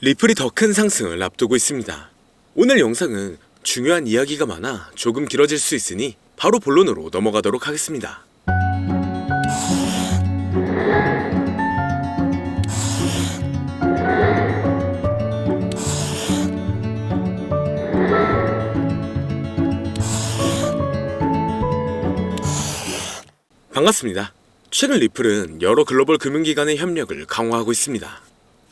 리플이 더 큰 상승을 앞두고 있습니다. 오늘 영상은 중요한 이야기가 많아 조금 길어질 수 있으니 바로 본론으로 넘어가도록 하겠습니다. 반갑습니다. 최근 리플은 여러 글로벌 금융기관의 협력을 강화하고 있습니다.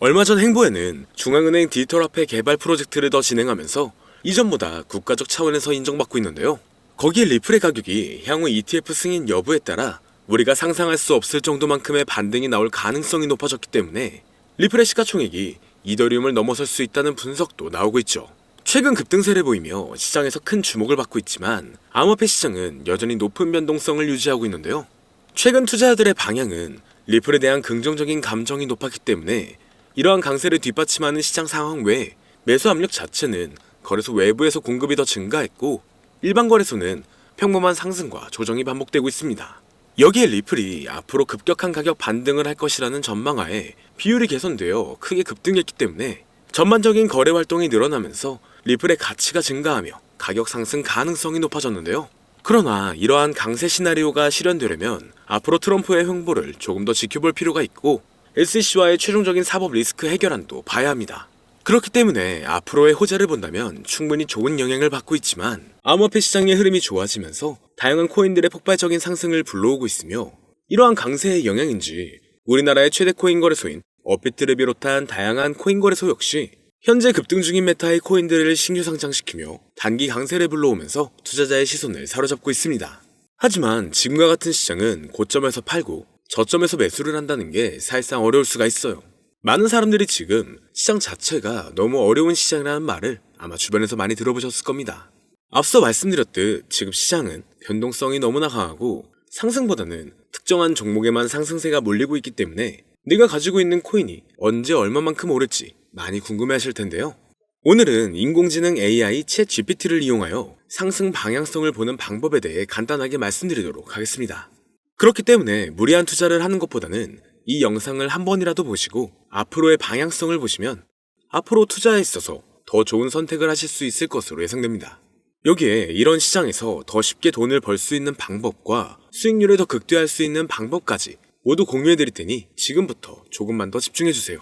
얼마 전 행보에는 중앙은행 디지털 화폐 개발 프로젝트를 더 진행하면서 이전보다 국가적 차원에서 인정받고 있는데요. 거기에 리플의 가격이 향후 ETF 승인 여부에 따라 우리가 상상할 수 없을 정도만큼의 반등이 나올 가능성이 높아졌기 때문에 리플의 시가총액이 이더리움을 넘어설 수 있다는 분석도 나오고 있죠. 최근 급등세를 보이며 시장에서 큰 주목을 받고 있지만 암호화폐 시장은 여전히 높은 변동성을 유지하고 있는데요. 최근 투자자들의 방향은 리플에 대한 긍정적인 감정이 높았기 때문에 이러한 강세를 뒷받침하는 시장 상황 외에 매수 압력 자체는 거래소 외부에서 공급이 더 증가했고 일반 거래소는 평범한 상승과 조정이 반복되고 있습니다. 여기에 리플이 앞으로 급격한 가격 반등을 할 것이라는 전망하에 비율이 개선되어 크게 급등했기 때문에 전반적인 거래 활동이 늘어나면서 리플의 가치가 증가하며 가격 상승 가능성이 높아졌는데요. 그러나 이러한 강세 시나리오가 실현되려면 앞으로 트럼프의 횡보를 조금 더 지켜볼 필요가 있고 SEC와의 최종적인 사법 리스크 해결안도 봐야 합니다. 그렇기 때문에 앞으로의 호재를 본다면 충분히 좋은 영향을 받고 있지만 암호화폐 시장의 흐름이 좋아지면서 다양한 코인들의 폭발적인 상승을 불러오고 있으며 이러한 강세의 영향인지 우리나라의 최대 코인 거래소인 업비트를 비롯한 다양한 코인 거래소 역시 현재 급등 중인 메타의 코인들을 신규 상장시키며 단기 강세를 불러오면서 투자자의 시선을 사로잡고 있습니다. 하지만 지금과 같은 시장은 고점에서 팔고 저점에서 매수를 한다는 게 사실상 어려울 수가 있어요. 많은 사람들이 지금 시장 자체가 너무 어려운 시장이라는 말을 아마 주변에서 많이 들어보셨을 겁니다. 앞서 말씀드렸듯 지금 시장은 변동성이 너무나 강하고 상승보다는 특정한 종목에만 상승세가 몰리고 있기 때문에 내가 가지고 있는 코인이 언제 얼마만큼 오를지 많이 궁금해 하실 텐데요. 오늘은 인공지능 AI 챗 GPT를 이용하여 상승 방향성을 보는 방법에 대해 간단하게 말씀드리도록 하겠습니다. 그렇기 때문에 무리한 투자를 하는 것보다는 이 영상을 한 번이라도 보시고 앞으로의 방향성을 보시면 앞으로 투자에 있어서 더 좋은 선택을 하실 수 있을 것으로 예상됩니다. 여기에 이런 시장에서 더 쉽게 돈을 벌 수 있는 방법과 수익률을 더 극대화할 수 있는 방법까지 모두 공유해 드릴 테니 지금부터 조금만 더 집중해 주세요.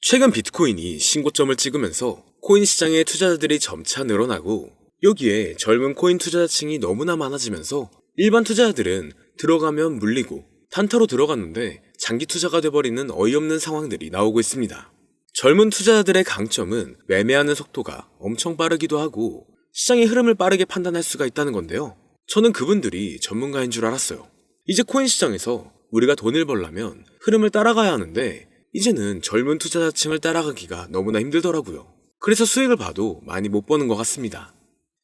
최근 비트코인이 신고점을 찍으면서 코인 시장의 투자자들이 점차 늘어나고 여기에 젊은 코인 투자자층이 너무나 많아지면서 일반 투자자들은 들어가면 물리고 단타로 들어갔는데 장기 투자가 돼버리는 어이없는 상황들이 나오고 있습니다. 젊은 투자자들의 강점은 매매하는 속도가 엄청 빠르기도 하고 시장의 흐름을 빠르게 판단할 수가 있다는 건데요. 저는 그분들이 전문가인 줄 알았어요. 이제 코인 시장에서 우리가 돈을 벌려면 흐름을 따라가야 하는데 이제는 젊은 투자자층을 따라가기가 너무나 힘들더라고요. 그래서 수익을 봐도 많이 못 버는 것 같습니다.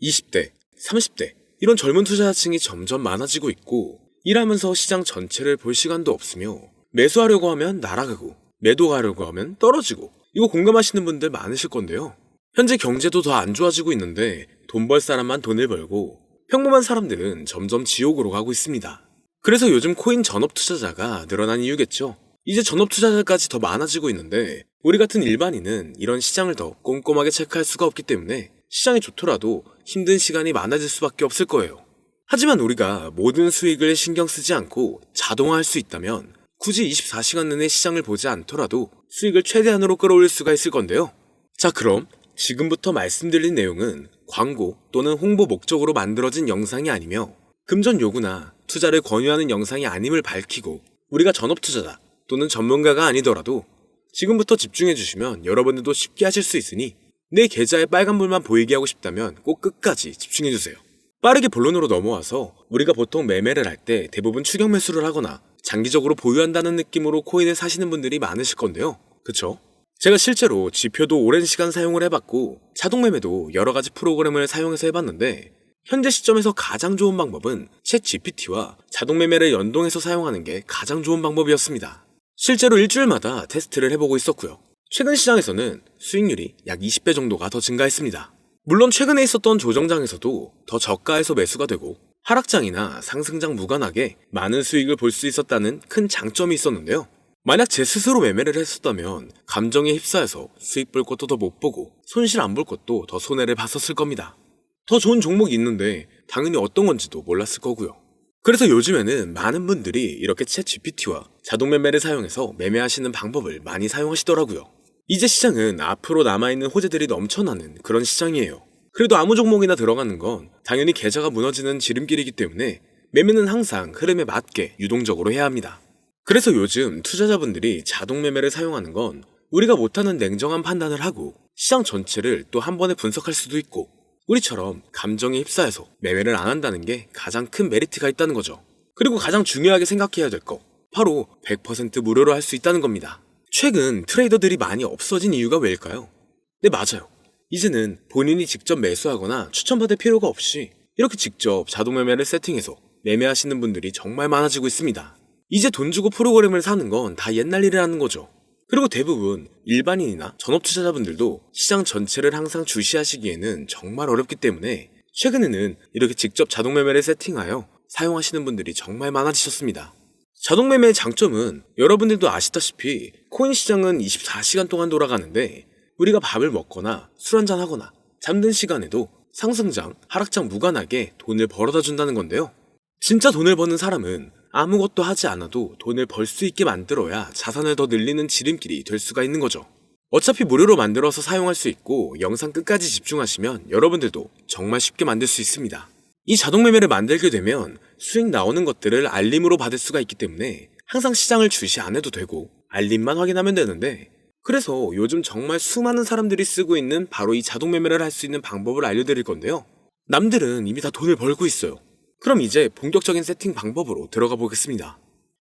20대, 30대 이런 젊은 투자자층이 점점 많아지고 있고 일하면서 시장 전체를 볼 시간도 없으며 매수하려고 하면 날아가고 매도하려고 하면 떨어지고 이거 공감하시는 분들 많으실 건데요. 현재 경제도 더 안 좋아지고 있는데 돈 벌 사람만 돈을 벌고 평범한 사람들은 점점 지옥으로 가고 있습니다. 그래서 요즘 코인 전업 투자자가 늘어난 이유겠죠. 이제 전업 투자자까지 더 많아지고 있는데 우리 같은 일반인은 이런 시장을 더 꼼꼼하게 체크할 수가 없기 때문에 시장이 좋더라도 힘든 시간이 많아질 수밖에 없을 거예요. 하지만 우리가 모든 수익을 신경 쓰지 않고 자동화할 수 있다면 굳이 24시간 내내 시장을 보지 않더라도 수익을 최대한으로 끌어올릴 수가 있을 건데요. 자, 그럼 지금부터 말씀드린 내용은 광고 또는 홍보 목적으로 만들어진 영상이 아니며 금전 요구나 투자를 권유하는 영상이 아님을 밝히고 우리가 전업 투자자 또는 전문가가 아니더라도 지금부터 집중해 주시면 여러분들도 쉽게 하실 수 있으니 내 계좌에 빨간불만 보이게 하고 싶다면 꼭 끝까지 집중해 주세요. 빠르게 본론으로 넘어와서 우리가 보통 매매를 할 때 대부분 추격 매수를 하거나 장기적으로 보유한다는 느낌으로 코인을 사시는 분들이 많으실 건데요. 그쵸? 제가 실제로 지표도 오랜 시간 사용을 해봤고 자동 매매도 여러 가지 프로그램을 사용해서 해봤는데 현재 시점에서 가장 좋은 방법은 챗 GPT와 자동 매매를 연동해서 사용하는 게 가장 좋은 방법이었습니다. 실제로 일주일마다 테스트를 해보고 있었고요. 최근 시장에서는 수익률이 약 20배 정도가 더 증가했습니다. 물론 최근에 있었던 조정장에서도 더 저가에서 매수가 되고 하락장이나 상승장 무관하게 많은 수익을 볼 수 있었다는 큰 장점이 있었는데요. 만약 제 스스로 매매를 했었다면 감정에 휩싸여서 수익 볼 것도 더 못 보고 손실 안 볼 것도 더 손해를 봤었을 겁니다. 더 좋은 종목이 있는데 당연히 어떤 건지도 몰랐을 거고요. 그래서 요즘에는 많은 분들이 이렇게 챗 GPT와 자동 매매를 사용해서 매매하시는 방법을 많이 사용하시더라고요. 이제 시장은 앞으로 남아있는 호재들이 넘쳐나는 그런 시장이에요. 그래도 아무 종목이나 들어가는 건 당연히 계좌가 무너지는 지름길이기 때문에 매매는 항상 흐름에 맞게 유동적으로 해야 합니다. 그래서 요즘 투자자분들이 자동 매매를 사용하는 건 우리가 못하는 냉정한 판단을 하고 시장 전체를 또 한 번에 분석할 수도 있고 우리처럼 감정에 휩싸여서 매매를 안 한다는 게 가장 큰 메리트가 있다는 거죠. 그리고 가장 중요하게 생각해야 될 거. 바로 100% 무료로 할 수 있다는 겁니다. 최근 트레이더들이 많이 없어진 이유가 왜일까요? 네, 맞아요. 이제는 본인이 직접 매수하거나 추천받을 필요가 없이 이렇게 직접 자동 매매를 세팅해서 매매하시는 분들이 정말 많아지고 있습니다. 이제 돈 주고 프로그램을 사는 건 다 옛날 일이라는 거죠. 그리고 대부분 일반인이나 전업 투자자분들도 시장 전체를 항상 주시하시기에는 정말 어렵기 때문에 최근에는 이렇게 직접 자동 매매를 세팅하여 사용하시는 분들이 정말 많아지셨습니다. 자동 매매의 장점은 여러분들도 아시다시피 코인 시장은 24시간 동안 돌아가는데 우리가 밥을 먹거나 술 한잔 하거나 잠든 시간에도 상승장, 하락장 무관하게 돈을 벌어다 준다는 건데요. 진짜 돈을 버는 사람은 아무것도 하지 않아도 돈을 벌 수 있게 만들어야 자산을 더 늘리는 지름길이 될 수가 있는 거죠. 어차피 무료로 만들어서 사용할 수 있고 영상 끝까지 집중하시면 여러분들도 정말 쉽게 만들 수 있습니다. 이 자동 매매를 만들게 되면 수익 나오는 것들을 알림으로 받을 수가 있기 때문에 항상 시장을 주시 안 해도 되고 알림만 확인하면 되는데 그래서 요즘 정말 수많은 사람들이 쓰고 있는 바로 이 자동 매매를 할 수 있는 방법을 알려드릴 건데요. 남들은 이미 다 돈을 벌고 있어요. 그럼 이제 본격적인 세팅 방법으로 들어가 보겠습니다.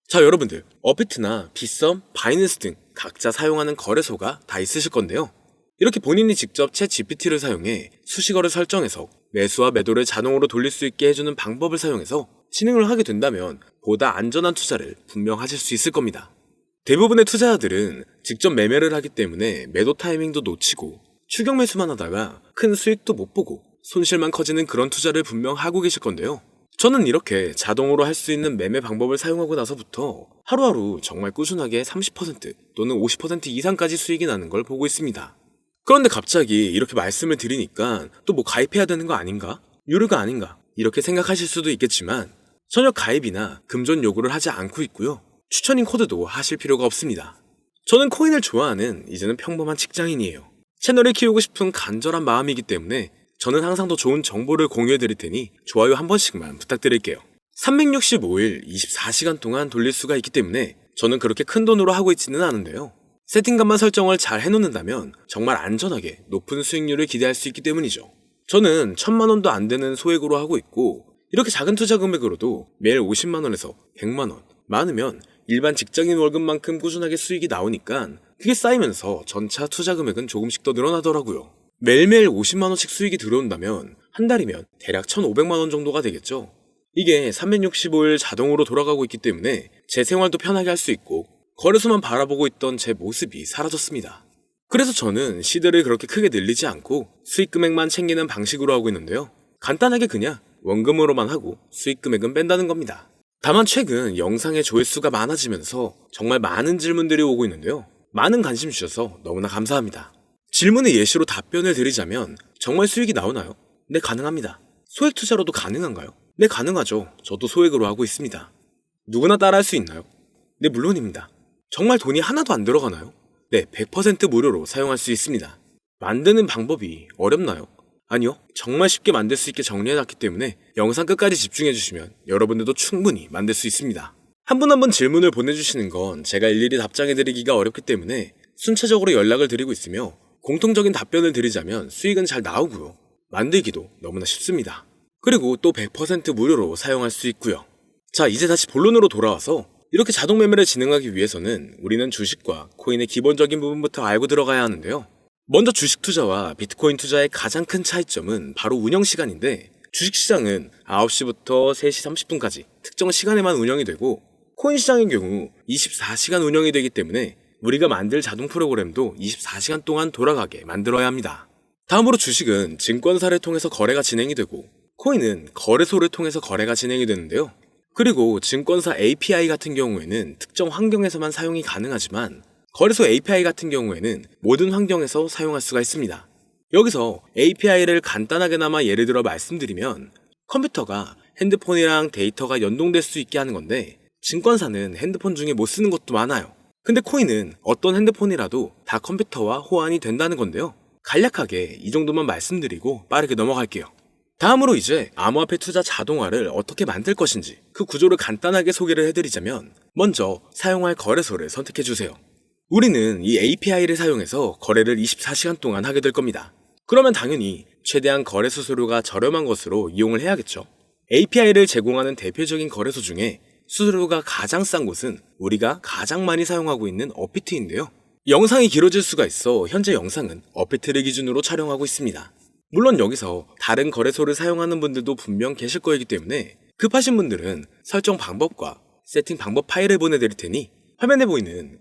자, 여러분들. 어비트나 빗썸, 바이낸스 등 각자 사용하는 거래소가 다 있으실 건데요. 이렇게 본인이 직접 챗 GPT를 사용해 수식어를 설정해서 매수와 매도를 자동으로 돌릴 수 있게 해주는 방법을 사용해서 진행을 하게 된다면 보다 안전한 투자를 분명 하실 수 있을 겁니다. 대부분의 투자자들은 직접 매매를 하기 때문에 매도 타이밍도 놓치고 추격 매수만 하다가 큰 수익도 못 보고 손실만 커지는 그런 투자를 분명 하고 계실 건데요. 저는 이렇게 자동으로 할 수 있는 매매 방법을 사용하고 나서부터 하루하루 정말 꾸준하게 30% 또는 50% 이상까지 수익이 나는 걸 보고 있습니다. 그런데 갑자기 이렇게 말씀을 드리니까 또 뭐 가입해야 되는 거 아닌가? 유료가 아닌가? 이렇게 생각하실 수도 있겠지만 전혀 가입이나 금전 요구를 하지 않고 있고요. 추천인 코드도 하실 필요가 없습니다. 저는 코인을 좋아하는 이제는 평범한 직장인이에요. 채널을 키우고 싶은 간절한 마음이기 때문에 저는 항상 더 좋은 정보를 공유해 드릴 테니 좋아요 한 번씩만 부탁드릴게요. 365일 24시간 동안 돌릴 수가 있기 때문에 저는 그렇게 큰 돈으로 하고 있지는 않은데요. 세팅값만 설정을 잘 해놓는다면 정말 안전하게 높은 수익률을 기대할 수 있기 때문이죠. 저는 천만 원도 안 되는 소액으로 하고 있고 이렇게 작은 투자 금액으로도 매일 50만 원에서 100만 원 많으면 일반 직장인 월급만큼 꾸준하게 수익이 나오니까 그게 쌓이면서 전차 투자 금액은 조금씩 더 늘어나더라고요. 매일매일 50만 원씩 수익이 들어온다면 한 달이면 대략 1,500만 원 정도가 되겠죠. 이게 365일 자동으로 돌아가고 있기 때문에 제 생활도 편하게 할 수 있고 거래소만 바라보고 있던 제 모습이 사라졌습니다. 그래서 저는 시드를 그렇게 크게 늘리지 않고 수익 금액만 챙기는 방식으로 하고 있는데요. 간단하게 그냥 원금으로만 하고 수익 금액은 뺀다는 겁니다. 다만 최근 영상의 조회수가 많아지면서 정말 많은 질문들이 오고 있는데요. 많은 관심 주셔서 너무나 감사합니다. 질문의 예시로 답변을 드리자면 정말 수익이 나오나요? 네, 가능합니다. 소액 투자로도 가능한가요? 네, 가능하죠. 저도 소액으로 하고 있습니다. 누구나 따라 할 수 있나요? 네, 물론입니다. 정말 돈이 하나도 안 들어가나요? 네, 100% 무료로 사용할 수 있습니다. 만드는 방법이 어렵나요? 아니요. 정말 쉽게 만들 수 있게 정리해놨기 때문에 영상 끝까지 집중해주시면 여러분들도 충분히 만들 수 있습니다. 한분 한분 질문을 보내주시는 건 제가 일일이 답장해드리기가 어렵기 때문에 순차적으로 연락을 드리고 있으며 공통적인 답변을 드리자면 수익은 잘 나오고요. 만들기도 너무나 쉽습니다. 그리고 또 100% 무료로 사용할 수 있고요. 자, 이제 다시 본론으로 돌아와서 이렇게 자동 매매를 진행하기 위해서는 우리는 주식과 코인의 기본적인 부분부터 알고 들어가야 하는데요. 먼저 주식 투자와 비트코인 투자의 가장 큰 차이점은 바로 운영 시간인데 주식 시장은 9시부터 3시 30분까지 특정 시간에만 운영이 되고 코인 시장의 경우 24시간 운영이 되기 때문에 우리가 만들 자동 프로그램도 24시간 동안 돌아가게 만들어야 합니다. 다음으로 주식은 증권사를 통해서 거래가 진행이 되고 코인은 거래소를 통해서 거래가 진행이 되는데요. 그리고 증권사 API 같은 경우에는 특정 환경에서만 사용이 가능하지만 거래소 API 같은 경우에는 모든 환경에서 사용할 수가 있습니다. 여기서 API를 간단하게나마 예를 들어 말씀드리면 컴퓨터가 핸드폰이랑 데이터가 연동될 수 있게 하는 건데 증권사는 핸드폰 중에 못 쓰는 것도 많아요. 근데 코인은 어떤 핸드폰이라도 다 컴퓨터와 호환이 된다는 건데요. 간략하게 이 정도만 말씀드리고 빠르게 넘어갈게요. 다음으로 이제 암호화폐 투자 자동화를 어떻게 만들 것인지 그 구조를 간단하게 소개를 해드리자면 먼저 사용할 거래소를 선택해 주세요. 우리는 이 API를 사용해서 거래를 24시간 동안 하게 될 겁니다. 그러면 당연히 최대한 거래 수수료가 저렴한 것으로 이용을 해야겠죠. API를 제공하는 대표적인 거래소 중에 수수료가 가장 싼 곳은 우리가 가장 많이 사용하고 있는 어피트인데요. 영상이 길어질 수가 있어 현재 영상은 어피트를 기준으로 촬영하고 있습니다. 물론 여기서 다른 거래소를 사용하는 분들도 분명 계실 거이기 때문에 급하신 분들은 설정 방법과 세팅 방법 파일을 보내드릴 테니 화면에 보이는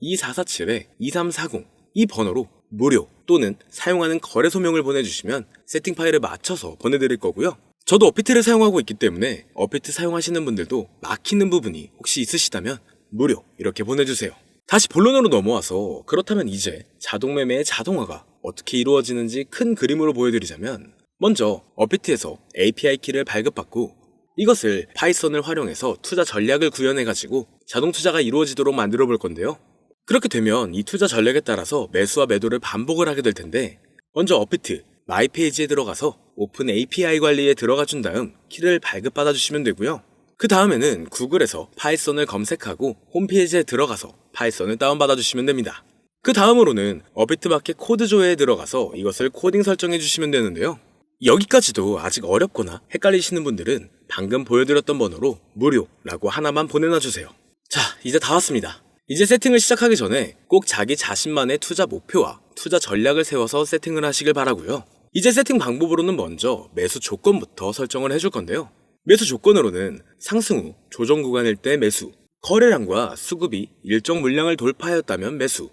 010-2447-2340 이 번호로 무료 또는 사용하는 거래소명을 보내주시면 세팅 파일을 맞춰서 보내드릴 거고요. 저도 어피트를 사용하고 있기 때문에 어피트 사용하시는 분들도 막히는 부분이 혹시 있으시다면 무료 이렇게 보내주세요. 다시 본론으로 넘어와서 그렇다면 이제 자동매매의 자동화가 어떻게 이루어지는지 큰 그림으로 보여드리자면 먼저 어피트에서 API 키를 발급받고 이것을 파이썬을 활용해서 투자 전략을 구현해가지고 자동 투자가 이루어지도록 만들어 볼 건데요. 그렇게 되면 이 투자 전략에 따라서 매수와 매도를 반복을 하게 될 텐데 먼저 어피트 마이 페이지에 들어가서 오픈 API 관리에 들어가 준 다음 키를 발급받아 주시면 되고요. 그 다음에는 구글에서 파이썬을 검색하고 홈페이지에 들어가서 파이썬을 다운받아 주시면 됩니다. 그 다음으로는 어비트 마켓 코드조에 들어가서 이것을 코딩 설정해 주시면 되는데요. 여기까지도 아직 어렵거나 헷갈리시는 분들은 방금 보여드렸던 번호로 무료라고 하나만 보내놔 주세요. 자, 이제 다 왔습니다. 이제 세팅을 시작하기 전에 꼭 자기 자신만의 투자 목표와 투자 전략을 세워서 세팅을 하시길 바라고요. 이제 세팅 방법으로는 먼저 매수 조건부터 설정을 해줄 건데요. 매수 조건으로는 상승 후 조정 구간일 때 매수, 거래량과 수급이 일정 물량을 돌파하였다면 매수,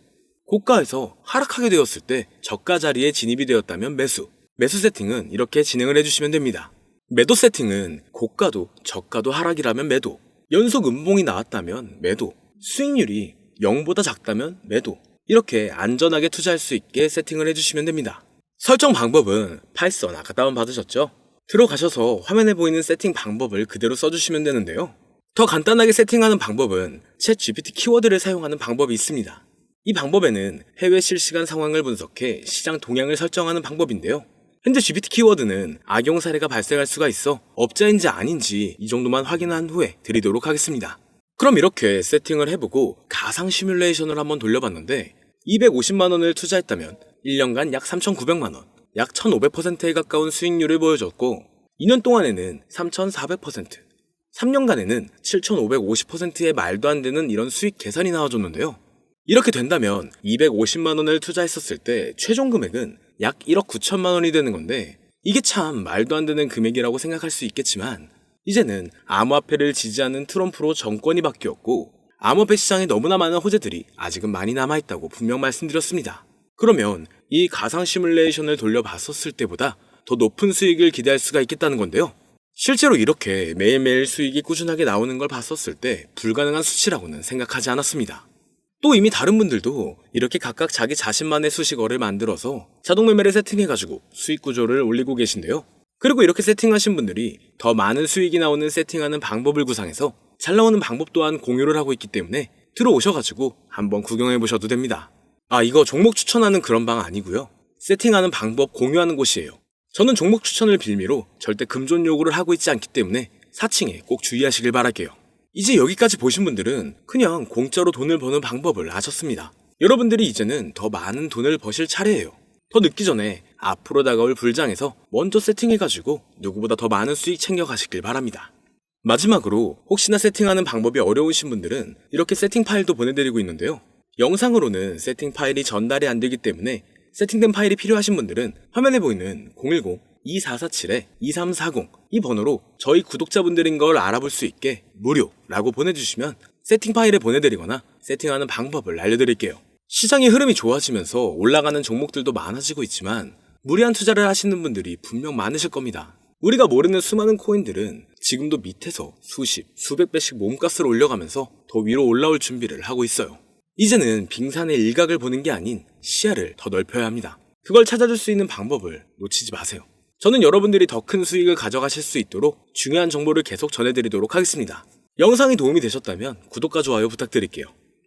고가에서 하락하게 되었을 때 저가 자리에 진입이 되었다면 매수, 매수 세팅은 이렇게 진행을 해주시면 됩니다. 매도 세팅은 고가도 저가도 하락이라면 매도, 연속 음봉이 나왔다면 매도, 수익률이 0보다 작다면 매도, 이렇게 안전하게 투자할 수 있게 세팅을 해주시면 됩니다. 설정 방법은 파이썬 아까 다운받으셨죠? 들어가셔서 화면에 보이는 세팅 방법을 그대로 써주시면 되는데요. 더 간단하게 세팅하는 방법은 챗 GPT 키워드를 사용하는 방법이 있습니다. 이 방법에는 해외 실시간 상황을 분석해 시장 동향을 설정하는 방법인데요. 현재 GPT 키워드는 악용 사례가 발생할 수가 있어 업자인지 아닌지 이 정도만 확인한 후에 드리도록 하겠습니다. 그럼 이렇게 세팅을 해보고 가상 시뮬레이션을 한번 돌려봤는데 250만원을 투자했다면 1년간 약 3,900만원, 약 1,500%에 가까운 수익률을 보여줬고 2년 동안에는 3,400%, 3년간에는 7,550%의 말도 안 되는 이런 수익 계산이 나와줬는데요. 이렇게 된다면 250만 원을 투자했었을 때 최종 금액은 약 1억 9천만 원이 되는 건데 이게 참 말도 안 되는 금액이라고 생각할 수 있겠지만 이제는 암호화폐를 지지하는 트럼프로 정권이 바뀌었고 암호화폐 시장에 너무나 많은 호재들이 아직은 많이 남아있다고 분명 말씀드렸습니다. 그러면 이 가상 시뮬레이션을 돌려봤었을 때보다 더 높은 수익을 기대할 수가 있겠다는 건데요. 실제로 이렇게 매일매일 수익이 꾸준하게 나오는 걸 봤었을 때 불가능한 수치라고는 생각하지 않았습니다. 또 이미 다른 분들도 이렇게 각각 자기 자신만의 수식어를 만들어서 자동 매매를 세팅해가지고 수익 구조를 올리고 계신데요. 그리고 이렇게 세팅하신 분들이 더 많은 수익이 나오는 세팅하는 방법을 구상해서 잘 나오는 방법 또한 공유를 하고 있기 때문에 들어오셔가지고 한번 구경해 보셔도 됩니다. 아, 이거 종목 추천하는 그런 방 아니고요. 세팅하는 방법 공유하는 곳이에요. 저는 종목 추천을 빌미로 절대 금존 요구를 하고 있지 않기 때문에 사칭에 꼭 주의하시길 바랄게요. 이제 여기까지 보신 분들은 그냥 공짜로 돈을 버는 방법을 아셨습니다. 여러분들이 이제는 더 많은 돈을 버실 차례예요. 더 늦기 전에 앞으로 다가올 불장에서 먼저 세팅해가지고 누구보다 더 많은 수익 챙겨가시길 바랍니다. 마지막으로 혹시나 세팅하는 방법이 어려우신 분들은 이렇게 세팅 파일도 보내드리고 있는데요. 영상으로는 세팅 파일이 전달이 안 되기 때문에 세팅된 파일이 필요하신 분들은 화면에 보이는 010-2447-2340 이 번호로 저희 구독자분들인 걸 알아볼 수 있게 무료라고 보내주시면 세팅 파일을 보내드리거나 세팅하는 방법을 알려드릴게요. 시장의 흐름이 좋아지면서 올라가는 종목들도 많아지고 있지만 무리한 투자를 하시는 분들이 분명 많으실 겁니다. 우리가 모르는 수많은 코인들은 지금도 밑에서 수십, 수백 배씩 몸값을 올려가면서 더 위로 올라올 준비를 하고 있어요. 이제는 빙산의 일각을 보는 게 아닌 시야를 더 넓혀야 합니다. 그걸 찾아줄 수 있는 방법을 놓치지 마세요. 저는 여러분들이 더 큰 수익을 가져가실 수 있도록 중요한 정보를 계속 전해드리도록 하겠습니다. 영상이 도움이 되셨다면 구독과 좋아요 부탁드릴게요.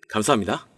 감사합니다.